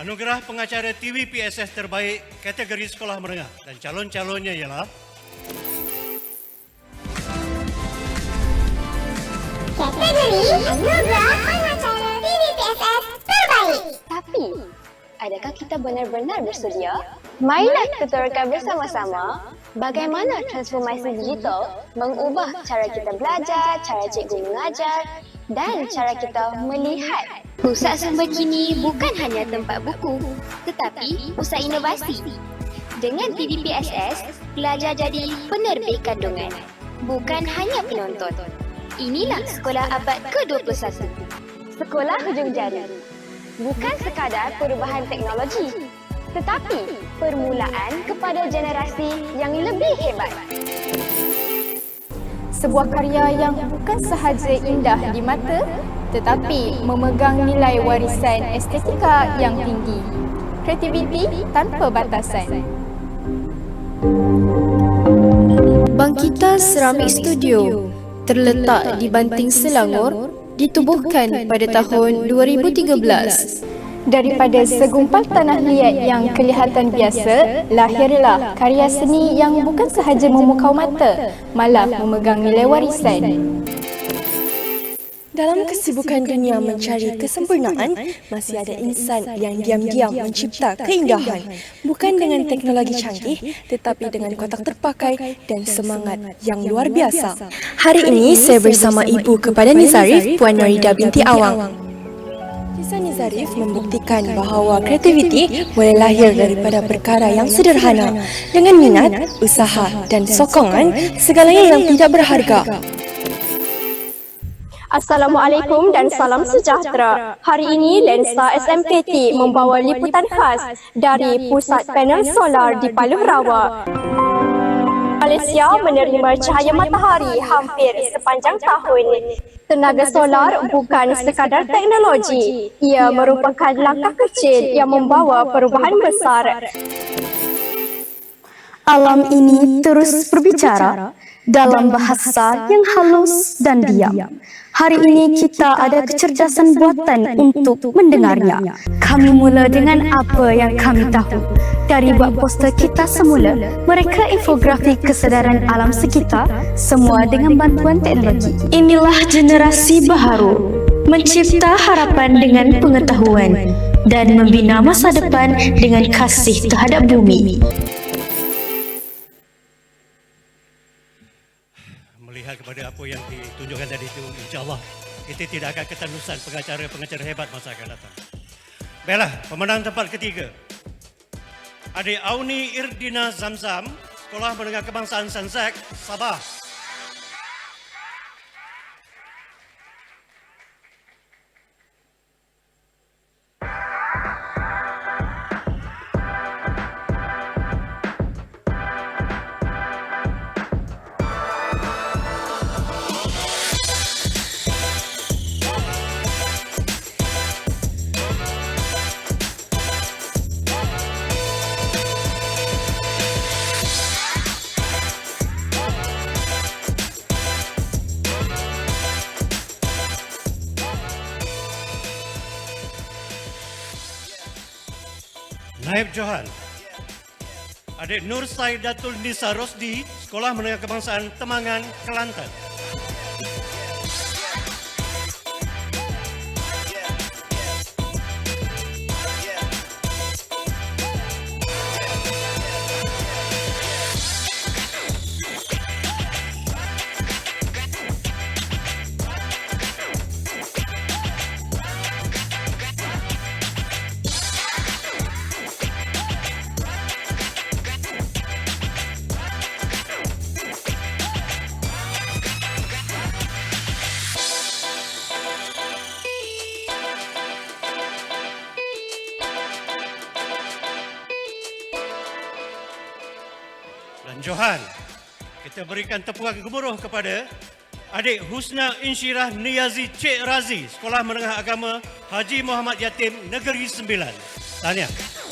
Anugerah pengacara TV PSS terbaik kategori sekolah menengah dan calon-calonnya ialah Kategori Anugerah Pengacara TVPSS Terbaik Tapi, adakah kita benar-benar bersedia? Marilah tuturkan bersama-sama bagaimana transformasi digital mengubah cara kita belajar, cara cikgu mengajar dan cara kita melihat. Pusat sumber kini bukan hanya tempat buku, tetapi pusat inovasi. Dengan TVPSS, pelajar jadi penerbit kandungan, bukan hanya penonton. Inilah sekolah abad ke-21. Sekolah hujung jari. Bukan sekadar perubahan teknologi, tetapi permulaan kepada generasi yang lebih hebat. sebuah karya yang bukan sahaja indah di mata tetapi memegang nilai warisan estetika yang tinggi. Kreativiti tanpa batasan. Bangkita Ceramik Studio terletak di Banting Selangor ditubuhkan pada tahun 2013. Daripada segumpal tanah liat yang kelihatan biasa, lahirlah karya seni yang bukan sahaja memukau mata, malah memegang nilai warisan. Dalam kesibukan dunia mencari kesempurnaan, masih ada insan yang diam-diam mencipta keindahan. Bukan dengan teknologi canggih, tetapi dengan kotak terpakai dan semangat yang luar biasa. Hari ini saya bersama ibu kepada Nizarif, Puan Norida binti Awang. Kisah Nizarif membuktikan bahawa kreativiti boleh lahir daripada perkara yang sederhana dengan minat, usaha dan sokongan segalanya yang tidak berharga. Assalamualaikum dan salam sejahtera. Hari ini Lensa SMKT membawa liputan khas dari Pusat Panel Solar di Paluh Rawa. Malaysia menerima cahaya matahari hampir sepanjang tahun. Tenaga solar bukan sekadar teknologi. Ia merupakan langkah kecil yang membawa perubahan besar. Alam ini terus berbicara dalam bahasa yang halus dan diam. Hari ini kita ada kecerdasan buatan untuk mendengarnya. Kami mula dengan apa yang kami tahu. Dari buat poster kita semula, mereka infografik kesedaran alam sekitar, semua dengan bantuan teknologi. Inilah generasi baharu, mencipta harapan dengan pengetahuan dan membina masa depan dengan kasih terhadap bumi. Melihat kepada apa yang ditunjukkan tadi itu insyaAllah kita tidak akan ketanusan pengacara-pengacara hebat masa akan datang. Baiklah, pemenang tempat ketiga. Adik Auni Irdina Zamzam, Sekolah Menengah Kebangsaan Sanzak, Sabah. Naib Johan. Adik Nur Saidatul Nisa Rosdi, Sekolah Menengah Kebangsaan Temangan, Kelantan. Dan Johan, kita berikan tepukan gemuruh kepada adik Husna Insyirah Niazi Cik Razi, Sekolah Menengah Agama Haji Muhammad Yatim Negeri Sembilan. Tahniah.